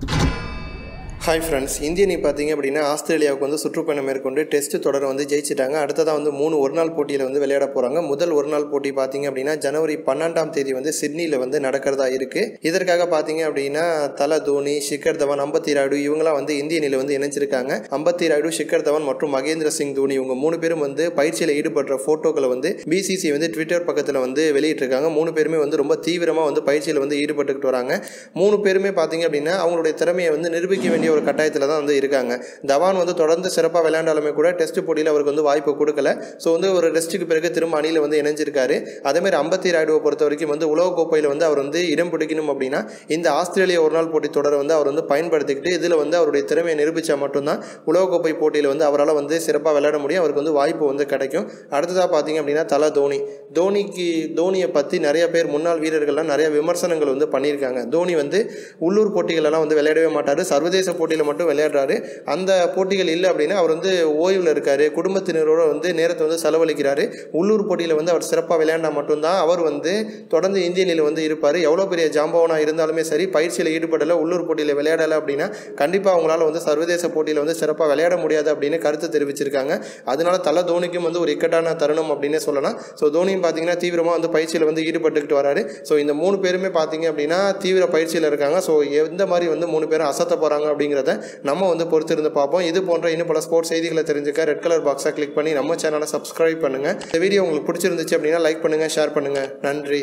you hi friends இந்திய அணி பார்த்தீங்க அப்படின்னா ஆஸ்திரேலியாவுக்கு வந்து சுற்றுப்பயணம் மேற்கொண்டு டெஸ்ட் தொடரை வந்து ஜெயிச்சிட்டாங்க. அடுத்ததாக வந்து மூணு ஒரு நாள் போட்டியில் வந்து விளையாட போகிறாங்க முதல் ஒரு நாள் போட்டி பார்த்தீங்க அப்படின்னா ஜனவரி பன்னெண்டாம் தேதி வந்து சிட்னியில் வந்து நடக்கிறதா இருக்குது இதற்காக பார்த்தீங்க அப்படின்னா தல தோனி ஷிக்கர் தவான் அம்பத்தி ராய்டு இவங்களாம் வந்து இந்திய அணியில் வந்து இணைஞ்சிருக்காங்க. அம்பத்தி ராய்டு ஷிக்கர் தவான் மற்றும் மகேந்திர சிங் தோனி இவங்க மூணு பேரும் வந்து பயிற்சியில் ஈடுபடுற ஃபோட்டோக்களை வந்து பிசிசி வந்து ட்விட்டர் பக்கத்தில் வந்து வெளியிட்டிருக்காங்க. மூணு பேருமே வந்து ரொம்ப தீவிரமாக வந்து பயிற்சியில் வந்து ஈடுபட்டுக்கிட்டு வராங்க. மூணு பேருமே பார்த்தீங்க அப்படின்னா அவங்களுடைய திறமையை வந்து நிரூபிக்க வேண்டிய ஒரு கட்டாயத்தில் தான் வந்து இருக்காங்க. தவான் வந்து தொடர்ந்து சிறப்பாக விளையாண்டாலுமே கூட டெஸ்ட் போட்டியில் அவருக்கு வந்து வாய்ப்பு கொடுக்கல. ஸோ வந்து ஒரு டெஸ்ட்டுக்கு பிறகு திரும்ப அணியில் வந்து இணைஞ்சிருக்காரு. அதேமாதிரி அம்பத்தி ராய்டுவை பொறுத்த வரைக்கும் வந்து உலகக்கோப்பையில் வந்து அவர் வந்து இடம் பிடிக்கணும் அப்படின்னா இந்த ஆஸ்திரேலிய ஒரு நாள் போட்டி தொடரை வந்து அவர் வந்து பயன்படுத்திக்கிட்டு இதில் வந்து அவருடைய திறமையை நிரூபித்தா மட்டும்தான் உலகக்கோப்பை போட்டியில் வந்து அவரால் வந்து சிறப்பாக விளையாட முடியும். அவருக்கு வந்து வாய்ப்பு வந்து கிடைக்கும். அடுத்ததாக பார்த்தீங்க அப்படின்னா தலை தோனி. தோனிக்கு தோனியை பற்றி நிறைய பேர் முன்னாள் வீரர்கள்லாம் நிறைய விமர்சனங்கள் வந்து பண்ணியிருக்காங்க. தோனி வந்து உள்ளூர் போட்டிகளெல்லாம் வந்து விளையாடவே மாட்டார். சர்வதேச போட்டியில் மட்டும் விளையாடுறாரு. அந்த போட்டிகள் இல்லை அப்படின்னா அவர் வந்து ஓய்வில் இருக்கார். குடும்பத்தினரோட வந்து நேரத்தை வந்து செலவழிக்கிறாரு. உள்ளூர் போட்டியில் வந்து அவர் சிறப்பாக விளையாண்டா மட்டும்தான் அவர் வந்து தொடர்ந்து இந்திய நிலையில் வந்து இருப்பார். எவ்வளோ பெரிய ஜாம்பவனாக இருந்தாலுமே சரி பயிற்சியில் ஈடுபடலை உள்ளூர் போட்டியில் விளையாடலை அப்படின்னா கண்டிப்பாக அவங்களால வந்து சர்வதேச போட்டியில் வந்து சிறப்பாக விளையாட முடியாது அப்படின்னு கருத்து தெரிவிச்சிருக்காங்க. அதனால தலை தோனிக்கும் வந்து ஒரு இக்கட்டான தருணம் அப்படின்னே சொல்லலாம். ஸோ தோனியும் பார்த்தீங்கன்னா தீவிரமாக வந்து பயிற்சியில் வந்து ஈடுபட்டுக்கிட்டு வராரு. ஸோ இந்த மூணு பேருமே பார்த்தீங்க அப்படின்னா தீவிர பயிற்சியில் இருக்காங்க. ஸோ எந்த மாதிரி வந்து மூணு பேரும் அசத்த போகிறாங்க அப்படிங்கிறத நம்ம வந்து பொறுத்திருந்து பார்ப்போம். இது போன்ற இன்னும் பல ஸ்போர்ட்ஸ் செய்திகளை தெரிஞ்சுக்க ரெட் கலர் பாக்ஸை கிளிக் பண்ணி நம்ம சேனலை சப்ஸ்கிரைப் பண்ணுங்கள் இந்த வீடியோ உங்களுக்கு பிடிச்சிருந்துச்சு அப்படின்னா லைக் பண்ணுங்கள் ஷேர் பண்ணுங்கள் நன்றி.